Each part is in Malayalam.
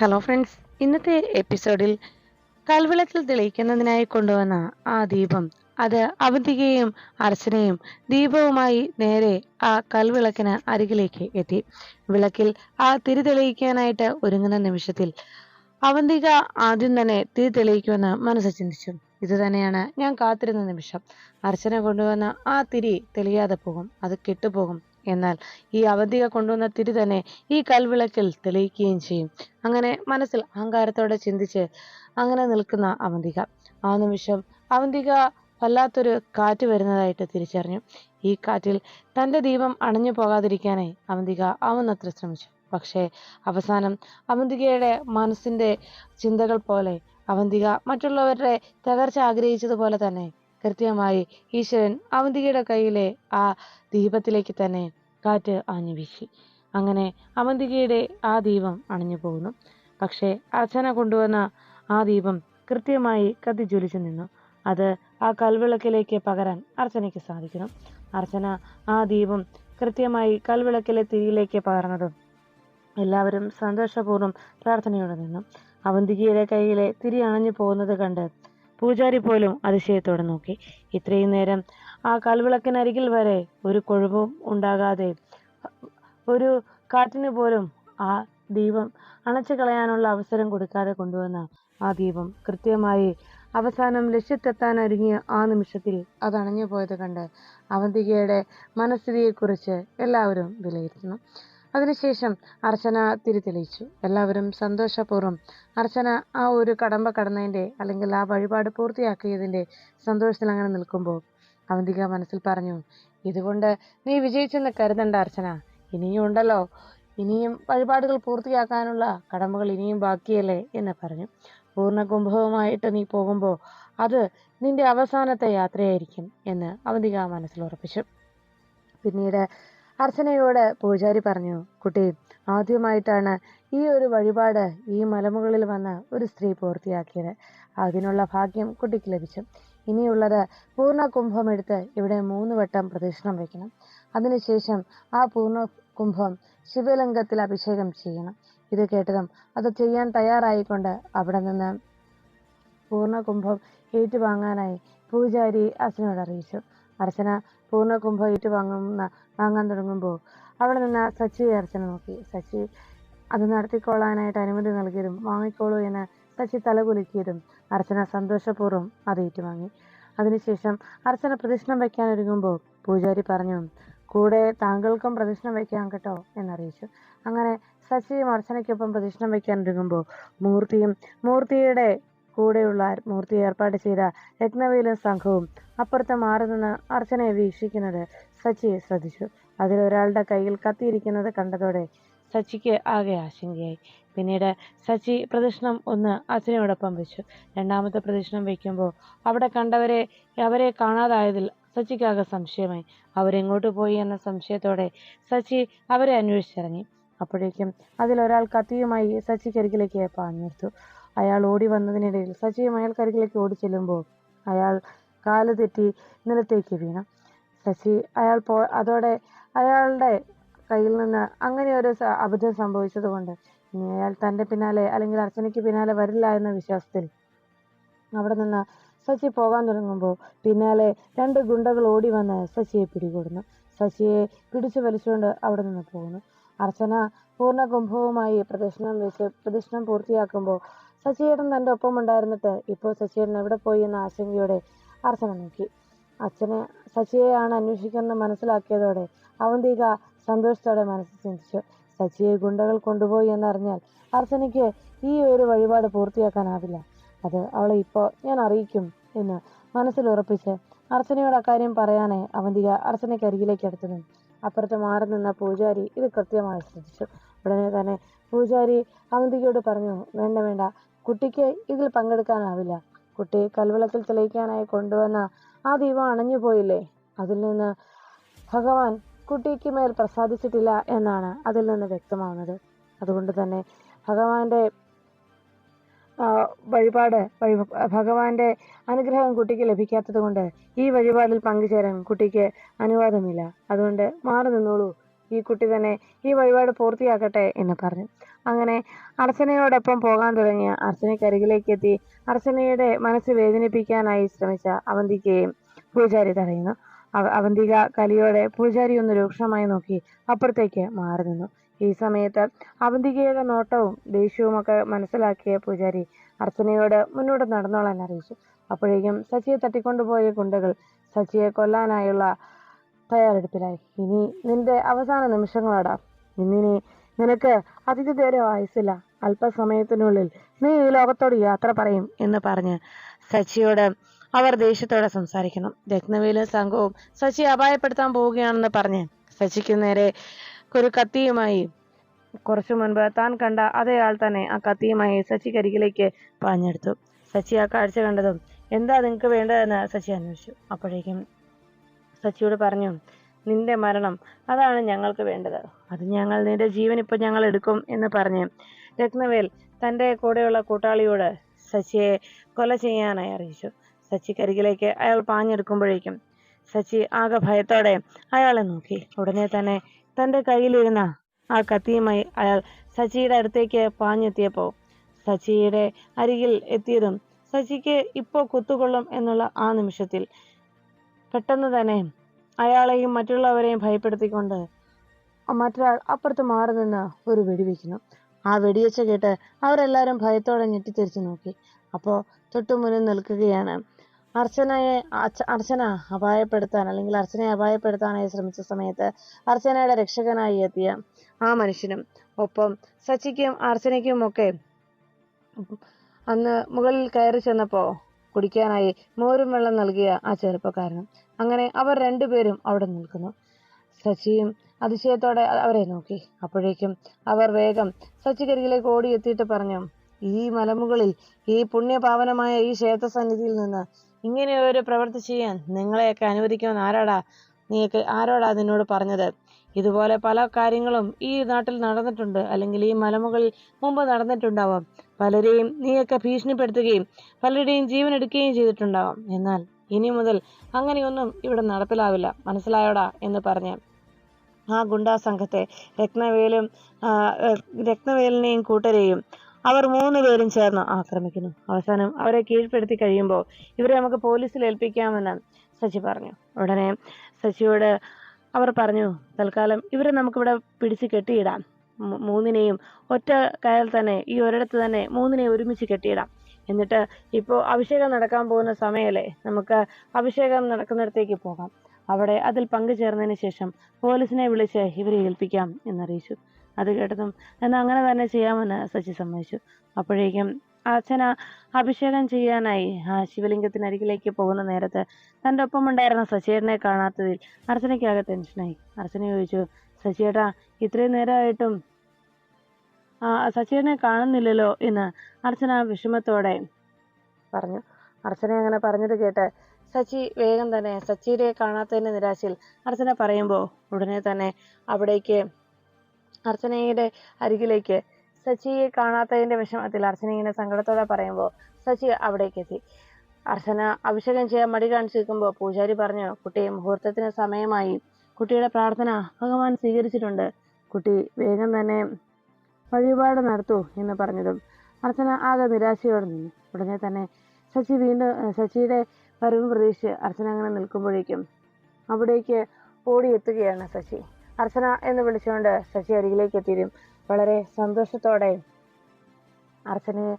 ഹലോ ഫ്രണ്ട്സ് ഇന്നത്തെ എപ്പിസോഡിൽ കൽവിളക്കിൽ തെളിയിക്കുന്നതിനായി കൊണ്ടുവന്ന ആ ദീപം അത് അവന്തികയും അർച്ചനയും ദീപവുമായി നേരെ ആ കൽവിളക്കിന് അരികിലേക്ക് എത്തി. വിളക്കിൽ ആ തിരി തെളിയിക്കാനായിട്ട് ഒരുങ്ങുന്ന നിമിഷത്തിൽ അവന്തിക ആദ്യം തന്നെ തിരി തെളിയിക്കുമെന്ന് മനസ്സ് ചിന്തിച്ചു. ഇത് തന്നെയാണ് ഞാൻ കാത്തിരുന്ന നിമിഷം. അർച്ചന കൊണ്ടുവന്ന ആ തിരി തെളിയാതെ പോകും അത് കെട്ടുപോകും. എന്നാൽ ഈ അവന്തിക കൊണ്ടുവന്ന തിരി തന്നെ ഈ കൽവിളക്കിൽ തെളിയിക്കുകയും ചെയ്യും. അങ്ങനെ മനസ്സിൽ അഹങ്കാരത്തോടെ ചിന്തിച്ച് അങ്ങനെ നിൽക്കുന്ന അവന്തിക. ആ നിമിഷം അവന്തിക വല്ലാത്തൊരു കാറ്റ് വരുന്നതായിട്ട് തിരിച്ചറിഞ്ഞു. ഈ കാറ്റിൽ തന്റെ ദീപം അണഞ്ഞു പോകാതിരിക്കാനായി അവന്തിക ആവുന്നത്ര ശ്രമിച്ചു. പക്ഷേ അവസാനം അവന്തികയുടെ മനസ്സിന്റെ ചിന്തകൾ പോലെ അവന്തിക മറ്റുള്ളവരുടെ തകർച്ച ആഗ്രഹിച്ചതുപോലെ തന്നെ കൃത്യമായി ഈശ്വരൻ അവന്തികയുടെ കയ്യിലെ ആ ദീപത്തിലേക്ക് തന്നെ കാറ്റ് ആഞ്ഞു വീശി. അങ്ങനെ അവന്തികയുടെ ആ ദീപം അണഞ്ഞു പോകുന്നു. പക്ഷേ അർച്ചന കൊണ്ടുവന്ന ആ ദീപം കൃത്യമായി കത്തിജ്വലിച്ചു നിന്നു. അത് ആ കൽവിളക്കിലേക്ക് പകരാൻ അർച്ചനയ്ക്ക് സാധിക്കണം അർച്ചന ആ ദീപം കൃത്യമായി കൽവിളക്കിലെ തിരിയിലേക്ക് പകർന്നതും എല്ലാവരും സന്തോഷപൂർവം പ്രാർത്ഥനയോടെ നിന്നു. അവന്തികയുടെ കയ്യിലെ തിരി അണഞ്ഞു പോകുന്നത് കണ്ട് പൂജാരി പോലും അതിശയത്തോടെ നോക്കി. ഇത്രയും നേരം ആ കൽവിളക്കിനരികിൽ വരെ ഒരു കൊഴുപ്പും ഉണ്ടാകാതെ ഒരു കാറ്റിന് പോലും ആ ദീപം അണച്ചു കളയാനുള്ള അവസരം കൊടുക്കാതെ കൊണ്ടുവന്ന ആ ദീപം കൃത്യമായി അവസാനം ലക്ഷ്യത്തെത്താൻ ഒരുങ്ങിയ ആ നിമിഷത്തിൽ അത് അണഞ്ഞു പോയത് കണ്ട് അവന്തികയുടെ മനസ്ഥിതിയെക്കുറിച്ച് എല്ലാവരും വിലയിരുത്തുന്നു. അതിനുശേഷം അർച്ചന തിരിതെളിയിച്ചു. എല്ലാവരും സന്തോഷപൂർവം അർച്ചന ആ ഒരു കടമ്പ കടന്നതിന്റെ അല്ലെങ്കിൽ ആ വഴിപാട് പൂർത്തിയാക്കിയതിന്റെ സന്തോഷത്തിൽ അങ്ങനെ നിൽക്കുമ്പോൾ അവന്തിക മനസ്സിൽ പറഞ്ഞു ഇതുകൊണ്ട് നീ വിജയിച്ചെന്ന് കരുതണ്ട അർച്ചന. ഇനിയും ഉണ്ടല്ലോ. ഇനിയും വഴിപാടുകൾ പൂർത്തിയാക്കാനുള്ള കടമ്പകൾ ഇനിയും ബാക്കിയല്ലേ? എന്ന് പറഞ്ഞു. പൂർണ കുംഭവുമായിട്ട് നീ പോകുമ്പോൾ അത് നിന്റെ അവസാനത്തെ യാത്രയായിരിക്കും എന്ന് അവന്തിക മനസ്സിൽ ഉറപ്പിച്ചു. പിന്നീട് അർച്ചനയോട് പൂജാരി പറഞ്ഞു കുട്ടി ആദ്യമായിട്ടാണ് ഈ ഒരു വഴിപാട് ഈ മലമുകളിൽ വന്ന ഒരു സ്ത്രീ പൂർത്തിയാക്കിയത്. അതിനുള്ള ഭാഗ്യം കുട്ടിക്ക് ലഭിച്ചു. ഇനിയുള്ളത് പൂർണ കുംഭം എടുത്ത് ഇവിടെ മൂന്ന് വട്ടം പ്രദക്ഷിണം വയ്ക്കണം അതിനുശേഷം ആ പൂർണ കുംഭം ശിവലിംഗത്തിൽ അഭിഷേകം ചെയ്യണം. ഇത് കേട്ടതും അത് ചെയ്യാൻ തയ്യാറായിക്കൊണ്ട് അവിടെ നിന്ന് പൂർണ കുംഭം ഏറ്റുവാങ്ങാനായി പൂജാരി അച്ഛനോട് അറിയിച്ചു. അർച്ചന പൂർണകുംഭം കുംഭം ഏറ്റുവാങ്ങുന്ന വാങ്ങാൻ തുടങ്ങുമ്പോൾ അവിടെ നിന്ന് സച്ചിയെ അർച്ചന നോക്കി. സച്ചി അത് നടത്തിക്കൊള്ളാനായിട്ട് അനുമതി നൽകിയതും വാങ്ങിക്കോളൂ എന്ന് സച്ചി തലകുലുക്കിയതും അർച്ചന സന്തോഷപൂർവം അത് ഏറ്റുവാങ്ങി. അതിനുശേഷം അർച്ചന പ്രദക്ഷിണം വയ്ക്കാൻ ഒരുങ്ങുമ്പോൾ പൂജാരി പറഞ്ഞു കൂടെ താങ്കൾക്കും പ്രദക്ഷിണം വയ്ക്കാം കേട്ടോ എന്നറിയിച്ചു. അങ്ങനെ സച്ചിയും അർച്ചനയ്ക്കൊപ്പം പ്രദക്ഷിണം വയ്ക്കാൻ ഒരുങ്ങുമ്പോൾ മൂർത്തിയും മൂർത്തിയുടെ കൂടെയുള്ള മൂർത്തി ഏർപ്പാട് ചെയ്ത രത്നവേലും സംഘവും അപ്പുറത്ത് മാറി നിന്ന് അർച്ചനയെ വീക്ഷിക്കുന്നത് സച്ചിയെ ശ്രദ്ധിച്ചു. അതിലൊരാളുടെ കയ്യിൽ കത്തിയിരിക്കുന്നത് കണ്ടതോടെ സച്ചിക്ക് ആകെ ആശങ്കയായി. പിന്നീട് സച്ചി പ്രദക്ഷിണം ഒന്ന് അച്ഛനോടൊപ്പം വെച്ചു. രണ്ടാമത്തെ പ്രദക്ഷിണം വയ്ക്കുമ്പോൾ അവിടെ കണ്ടവരെ അവരെ കാണാതായതിൽ സച്ചിക്കാകെ സംശയമായി. അവരെങ്ങോട്ട് പോയി എന്ന സംശയത്തോടെ സച്ചി അവരെ അന്വേഷിച്ചിറങ്ങി. അപ്പോഴേക്കും അതിലൊരാൾ കത്തിയുമായി സച്ചിക്കരികിലേക്ക് പാഞ്ഞെടുത്തു അയാൾ ഓടി വന്നതിനിടയിൽ അയാൾ അയാൾക്കരികിലേക്ക് ഓടി ചെല്ലുമ്പോൾ അയാൾ കാൽ തെറ്റി നിലത്തേക്ക് വീണു. ശശി അയാൾ പോ അതോടെ അയാളുടെ കയ്യിൽ നിന്ന് അങ്ങനെ ഒരു അബദ്ധം സംഭവിച്ചതുകൊണ്ട് ഇനി അയാൾ തന്റെ പിന്നാലെ അല്ലെങ്കിൽ അർച്ചനയ്ക്ക് പിന്നാലെ വരില്ല എന്ന വിശ്വാസത്തിൽ അവിടെ നിന്ന് ശശി പോകാൻ തുടങ്ങുമ്പോൾ പിന്നാലെ രണ്ട് ഗുണ്ടകൾ ഓടി വന്ന് ശശിയെ പിടികൂടുന്നു. ശശിയെ പിടിച്ചു വലിച്ചുകൊണ്ട് അവിടെ നിന്ന് പോകുന്നു. അർച്ചന പൂർണ കുംഭവുമായി പ്രദക്ഷിണം വെച്ച് പ്രദക്ഷിണം പൂർത്തിയാക്കുമ്പോൾ ശശിയേട്ടൻ തന്റെ ഒപ്പം ഉണ്ടായിരുന്നിട്ട് ഇപ്പോൾ ശശിയേട്ടൻ എവിടെ പോയി എന്ന ആശങ്കയോടെ അർച്ചന നോക്കി. അച്ഛനെ ശശിയെയാണ് അന്വേഷിക്കുന്നത് മനസ്സിലാക്കിയതോടെ അവന്തിക സന്തോഷത്തോടെ മനസ്സിൽ ചിന്തിച്ചു. ശശിയെ ഗുണ്ടകൾ കൊണ്ടുപോയി എന്നറിഞ്ഞാൽ അർച്ചനയ്ക്ക് ഈ ഒരു വഴിപാട് പൂർത്തിയാക്കാനാവില്ല. അത് അവളെ ഇപ്പോൾ ഞാൻ അറിയിക്കും എന്ന് മനസ്സിൽ ഉറപ്പിച്ച് അർച്ചനയോട് അക്കാര്യം പറയാനേ അവന്തിക അർച്ചനയ്ക്ക് അരികിലേക്ക് അടുത്തതും അപ്പുറത്ത് മാറി നിന്ന പൂജാരി ഇത് കൃത്യമായി ശ്രദ്ധിച്ചു. ഉടനെ തന്നെ പൂജാരി അവന്തികയോട് പറഞ്ഞു വേണ്ട വേണ്ട. കുട്ടിക്ക് ഇതിൽ പങ്കെടുക്കാനാവില്ല. കുട്ടി കൽവിളക്കിൽ തെളിയിക്കാനായി കൊണ്ടുവന്ന ആ ദീപം അണഞ്ഞു പോയില്ലേ? അതിൽ നിന്ന് ഭഗവാൻ കുട്ടിക്ക് മേൽ പ്രസാദിച്ചിട്ടില്ല എന്നാണ് അതിൽ നിന്ന് വ്യക്തമാവുന്നത്. അതുകൊണ്ട് തന്നെ ഭഗവാന്റെ വഴിപാട് വഴി ഭഗവാന്റെ അനുഗ്രഹം കുട്ടിക്ക് ലഭിക്കാത്തത് കൊണ്ട് ഈ വഴിപാടിൽ പങ്കുചേരാൻ കുട്ടിക്ക് അനുവാദമില്ല. അതുകൊണ്ട് മാറി നിന്നോളൂ. ഈ കുട്ടി തന്നെ ഈ വഴിപാട് പൂർത്തിയാക്കട്ടെ എന്ന് പറഞ്ഞു. അങ്ങനെ അർച്ചനയോടൊപ്പം പോകാൻ തുടങ്ങിയ അർച്ചനയ്ക്കരികിലേക്ക് എത്തി അർച്ചനയുടെ മനസ്സ് വേദനിപ്പിക്കാനായി ശ്രമിച്ച അവന്തികയും പൂജാരി തടയുന്നു. അവ- അവന്തിക കലിയോടെ പൂജാരി ഒന്ന് രൂക്ഷമായി നോക്കി അപ്പുറത്തേക്ക് മാറി നിന്നു. ഈ സമയത്ത് അവന്തികയുടെ നോട്ടവും ദേഷ്യവുമൊക്കെ മനസ്സിലാക്കിയ പൂജാരി അർച്ചനയോട് മുന്നോട്ട് നടന്നോളാൻ അറിയിച്ചു. അപ്പോഴേക്കും സച്ചിയെ തട്ടിക്കൊണ്ടുപോയ ഗുണ്ടകൾ സച്ചിയെ കൊല്ലാനായുള്ള തയ്യാറെടുപ്പിലായി. ഇനി നിന്റെ അവസാന നിമിഷങ്ങളാടാ. ഇന്നിനി നിനക്ക് അധിക നേരെ ആയുസില്ല അല്പസമയത്തിനുള്ളിൽ നീ ഈ ലോകത്തോട് യാത്ര പറയും എന്ന് പറഞ്ഞ് സച്ചിയോട് അവർ ദേഷ്യത്തോടെ സംസാരിക്കണം രത്നവേലും സംഘവും സച്ചി അപായപ്പെടുത്താൻ പോവുകയാണെന്ന് പറഞ്ഞ് സച്ചിക്ക് നേരെ ഒരു കത്തിയുമായി കുറച്ചു മുൻപ് താൻ കണ്ട അതേ ആൾ തന്നെ ആ കത്തിയുമായി സച്ചിക്കരികിലേക്ക് പാഞ്ഞെടുത്തു. സച്ചി ആ കാഴ്ച കണ്ടതും എന്താ നിങ്ങൾക്ക് വേണ്ടതെന്ന്? സച്ചി അന്വേഷിച്ചു. അപ്പോഴേക്കും സച്ചിയോട് പറഞ്ഞു നിന്റെ മരണം. അതാണ് ഞങ്ങൾക്ക് വേണ്ടത്. അത് ഞങ്ങൾ നിന്റെ ജീവൻ ഇപ്പൊ ഞങ്ങൾ എടുക്കും എന്ന് പറഞ്ഞ് രത്നവേൽ തന്റെ കൂടെയുള്ള കൂട്ടാളിയോട് സച്ചിയെ കൊല ചെയ്യാനായി അറിയിച്ചു. സച്ചിക്കരികിലേക്ക് അയാൾ പാഞ്ഞെടുക്കുമ്പോഴേക്കും സച്ചി ആകെ ഭയത്തോടെ അയാളെ നോക്കി. ഉടനെ തന്നെ തന്റെ കയ്യിലിരുന്ന ആ കത്തിയുമായി അയാൾ സച്ചിയുടെ അടുത്തേക്ക് പാഞ്ഞെത്തിയപ്പോൾ സച്ചിയുടെ അരികിൽ എത്തിയതും സച്ചിക്ക് ഇപ്പോൾ കുത്തുകൊള്ളും എന്നുള്ള ആ നിമിഷത്തിൽ പെട്ടെന്ന് തന്നെ അയാളെയും മറ്റുള്ളവരെയും ഭയപ്പെടുത്തിക്കൊണ്ട് മറ്റൊരാൾ അപ്പുറത്ത് മാറി നിന്ന് ഒരു വെടിവെക്കുന്നു ആ വെടിവെച്ച കേട്ട് അവരെല്ലാവരും ഭയത്തോടെ ഞെട്ടിത്തിരിച്ചു നോക്കി. അപ്പോൾ തൊട്ടുമുന്നിൽ നിൽക്കുകയാണ്. അർച്ചനയെ അർച്ച- അർച്ചന അപായപ്പെടുത്താൻ അല്ലെങ്കിൽ അർച്ചനയെ അപായപ്പെടുത്താനായി ശ്രമിച്ച സമയത്ത് അർച്ചനയുടെ രക്ഷകനായി എത്തിയ ആ മനുഷ്യനും ഒപ്പം സച്ചിക്കും അർച്ചനയ്ക്കും ഒക്കെ അന്ന് മുകളിൽ കയറി ചെന്നപ്പോൾ കുടിക്കാനായി മോരും വെള്ളം നൽകിയ ആ ചെറുപ്പക്കാരനും. അങ്ങനെ അവർ രണ്ടുപേരും അവിടെ നിൽക്കുന്നു. സച്ചിയും അതിശയത്തോടെ അവരെ നോക്കി. അപ്പോഴേക്കും അവർ വേഗം സച്ചിക്കരികിലേക്ക് ഓടിയെത്തിയിട്ട് പറഞ്ഞു ഈ മലമുകളിൽ ഈ പുണ്യപാവനമായ ഈ ക്ഷേത്ര സന്നിധിയിൽ നിന്ന് ഇങ്ങനെ ഒരു പ്രവൃത്തി ചെയ്യാൻ നിങ്ങളെയൊക്കെ അനുവദിക്കുമെന്ന് ആരാടാ? നീയൊക്കെ ആരോടാ നിന്നോട് പറഞ്ഞത്? ഇതുപോലെ പല കാര്യങ്ങളും ഈ നാട്ടിൽ നടന്നിട്ടുണ്ട് അല്ലെങ്കിൽ ഈ മലമുകളിൽ മുമ്പ് നടന്നിട്ടുണ്ടാവാം. പലരെയും നീയൊക്കെ ഭീഷണിപ്പെടുത്തുകയും പലരുടെയും ജീവൻ എടുക്കുകയും ചെയ്തിട്ടുണ്ടാവാം. എന്നാൽ ഇനി മുതൽ അങ്ങനെയൊന്നും ഇവിടെ നടപ്പിലാവില്ല. മനസ്സിലായോടാ എന്ന് പറഞ്ഞ് ആ ഗുണ്ടാ സംഘത്തെ രത്നവേലും രത്നവേലിനെയും കൂട്ടരെയും അവർ മൂന്ന് പേരും ചേർന്ന് ആക്രമിക്കുന്നു. അവസാനം അവരെ കീഴ്പ്പെടുത്തി കഴിയുമ്പോൾ ഇവരെ നമുക്ക് പോലീസിൽ ഏൽപ്പിക്കാമെന്ന് സച്ചി പറഞ്ഞു. ഉടനെ സച്ചിയോട് അവർ പറഞ്ഞു തൽക്കാലം ഇവരെ നമുക്കിവിടെ പിടിച്ച് കെട്ടിയിടാം. മൂന്നിനെയും ഒറ്റ കയൽ തന്നെ ഈ ഒരിടത്ത് തന്നെ മൂന്നിനെയും ഒരുമിച്ച് കെട്ടിയിടാം. എന്നിട്ട് ഇപ്പോൾ അഭിഷേകം നടക്കാൻ പോകുന്ന സമയമല്ലേ നമുക്ക് അഭിഷേകം നടക്കുന്നിടത്തേക്ക് പോകാം. അവിടെ അതിൽ പങ്കുചേർന്നതിന് ശേഷം പോലീസിനെ വിളിച്ച് ഇവരെ ഏൽപ്പിക്കാം എന്നറിയിച്ചു. അത് കേട്ടതും എന്നാൽ അങ്ങനെ തന്നെ ചെയ്യാമെന്ന് സച്ചി സമ്മതിച്ചു. അപ്പോഴേക്കും അച്ഛന അഭിഷേകം ചെയ്യാനായി ആ ശിവലിംഗത്തിനരികിലേക്ക് പോകുന്ന നേരത്ത് തന്റെ ഒപ്പം ഒപ്പമുണ്ടായിരുന്ന സച്ചേട്ടനെ കാണാത്തതിൽ അർച്ചനയ്ക്കാകെ ടെൻഷനായി അർച്ചന ചോദിച്ചു സച്ചിയേട്ടാ ഇത്രയും നേരമായിട്ടും ആ സച്ചേട്ടനെ കാണുന്നില്ലല്ലോ എന്ന് അർച്ചന വിഷമത്തോടെ പറഞ്ഞു. അർച്ചന അങ്ങനെ പറഞ്ഞത് കേട്ട് സച്ചി വേഗം തന്നെ സച്ചിയെ കാണാത്തതിന്റെ നിരാശയിൽ അർച്ചന പറയുമ്പോൾ ഉടനെ തന്നെ അവിടേക്ക് അർച്ചനയുടെ അരികിലേക്ക് സച്ചിയെ കാണാത്തതിന്റെ വിഷമത്തിൽ അർച്ചന ഇങ്ങനെ സങ്കടത്തോടെ പറയുമ്പോൾ സച്ചി അവിടേക്ക് എത്തി. അർച്ചന അഭിഷേകം ചെയ്യാൻ മടി കാണിച്ചു നിൽക്കുമ്പോൾ പൂജാരി പറഞ്ഞു കുട്ടി മുഹൂർത്തത്തിന് സമയമായി. കുട്ടിയുടെ പ്രാർത്ഥന ഭഗവാൻ സ്വീകരിച്ചിട്ടുണ്ട്. കുട്ടി വേഗം തന്നെ വഴിപാട് നടത്തൂ എന്ന് പറഞ്ഞതും അർച്ചന ആകെ നിരാശയോടെ നിന്നു. ഉടനെ തന്നെ ശശി വീണ്ടും ശശിയുടെ വരവ് പ്രതീക്ഷിച്ച് അർച്ചന അങ്ങനെ നിൽക്കുമ്പോഴേക്കും അവിടേക്ക് ഓടിയെത്തുകയാണ് ശശി. അർച്ചന എന്ന് വിളിച്ചുകൊണ്ട് ശശി അരികിലേക്ക് എത്തിയും വളരെ സന്തോഷത്തോടെ അർച്ചനയെ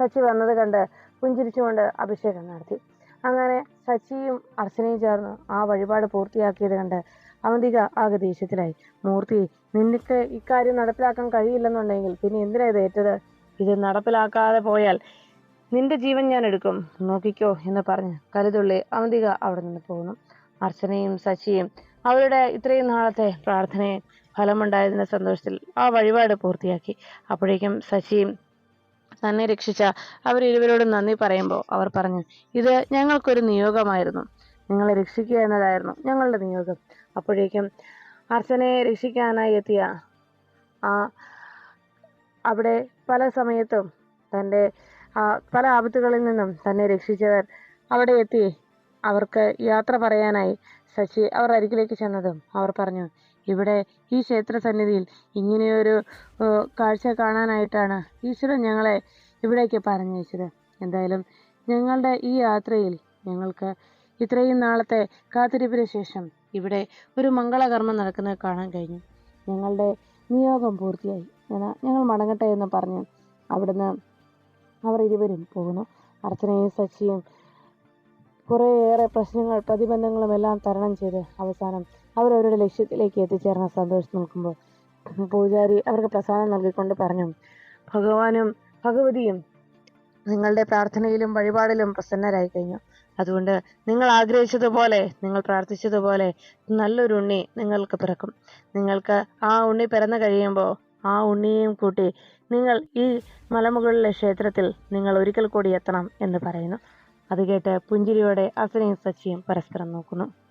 ശശി വന്നത് കണ്ട് പുഞ്ചിരിച്ചുകൊണ്ട് അഭിഷേകം നടത്തി. അങ്ങനെ ശശിയും അർച്ചനയും ചേർന്ന് ആ വഴിപാട് പൂർത്തിയാക്കിയത് കണ്ട് അവന്തിക ആകെ ദേഷ്യത്തിലായി. മൂർത്തി നിനക്ക് ഇക്കാര്യം നടപ്പിലാക്കാൻ കഴിയില്ലെന്നുണ്ടെങ്കിൽ പിന്നെ എന്തിനാ ഇത് ഏറ്റത്? ഇത് നടപ്പിലാക്കാതെ പോയാൽ നിന്റെ ജീവൻ ഞാൻ എടുക്കും. നോക്കിക്കോ എന്ന് പറഞ്ഞ് കരുതുള്ളി അവന്തിക അവിടെ നിന്ന് പോകുന്നു. അർച്ചനയും ശശിയും അവരുടെ ഇത്രയും നാളത്തെ പ്രാർത്ഥനയെ ഫലമുണ്ടായതിന്റെ സന്തോഷത്തിൽ ആ വഴിപാട് പൂർത്തിയാക്കി. അപ്പോഴേക്കും ശശിയും തന്നെ രക്ഷിച്ച അവരിരുവരോടും നന്ദി പറയുമ്പോൾ അവർ പറഞ്ഞു ഇത് ഞങ്ങൾക്കൊരു നിയോഗമായിരുന്നു. നിങ്ങളെ രക്ഷിക്കുക എന്നതായിരുന്നു ഞങ്ങളുടെ നിയോഗം. അപ്പോഴേക്കും അർച്ചനയെ രക്ഷിക്കാനായി എത്തിയ ആ അവിടെ പല സമയത്തും തന്റെ പല ആപത്തുകളിൽ നിന്നും തന്നെ രക്ഷിച്ചവർ അവിടെ എത്തി. അവർക്ക് യാത്ര പറയാനായി ശശി അവർ അരികിലേക്ക് ചെന്നതും അവർ പറഞ്ഞു ഇവിടെ ഈ ക്ഷേത്ര സന്നിധിയിൽ ഇങ്ങനെയൊരു കാഴ്ച കാണാനായിട്ടാണ് ഈശ്വരൻ ഞങ്ങളെ ഇവിടേക്ക് പറഞ്ഞയച്ചത്. എന്തായാലും ഞങ്ങളുടെ ഈ യാത്രയിൽ ഞങ്ങൾക്ക് ഇത്രയും നാളത്തെ കാത്തിരിപ്പിന് ശേഷം ഇവിടെ ഒരു മംഗളകർമ്മം നടക്കുന്നത് കാണാൻ കഴിഞ്ഞു. ഞങ്ങളുടെ നിയോഗം പൂർത്തിയായി. എന്നാൽ ഞങ്ങൾ മടങ്ങട്ടെ എന്ന് പറഞ്ഞ് അവിടുന്ന് അവർ ഇരുവരും പോകുന്നു. അർച്ചനയും സച്ചിയും കുറേയേറെ പ്രശ്നങ്ങൾ പ്രതിബന്ധങ്ങളും എല്ലാം തരണം ചെയ്ത് അവസാനം അവരവരുടെ ലക്ഷ്യത്തിലേക്ക് എത്തിച്ചേർന്ന സന്തോഷം നിൽക്കുമ്പോൾ പൂജാരി അവർക്ക് പ്രസാദം നൽകിക്കൊണ്ട് പറഞ്ഞു ഭഗവാനും ഭഗവതിയും നിങ്ങളുടെ പ്രാർത്ഥനയിലും വഴിപാടിലും പ്രസന്നരായി കഴിഞ്ഞു. അതുകൊണ്ട് നിങ്ങൾ ആഗ്രഹിച്ചതുപോലെ നിങ്ങൾ പ്രാർത്ഥിച്ചതുപോലെ നല്ലൊരു ഉണ്ണി നിങ്ങൾക്ക് പിറക്കും. നിങ്ങൾക്ക് ആ ഉണ്ണി പിറന്നു കഴിയുമ്പോൾ ആ ഉണ്ണിയെയും കൂട്ടി നിങ്ങൾ ഈ മലമുകളിലെ ക്ഷേത്രത്തിൽ നിങ്ങൾ ഒരിക്കൽ കൂടി എത്തണം എന്ന് പറയുന്നു. അത് കേട്ട് പുഞ്ചിരിയോടെ അസനയും സച്ചിയും പരസ്പരം നോക്കുന്നു.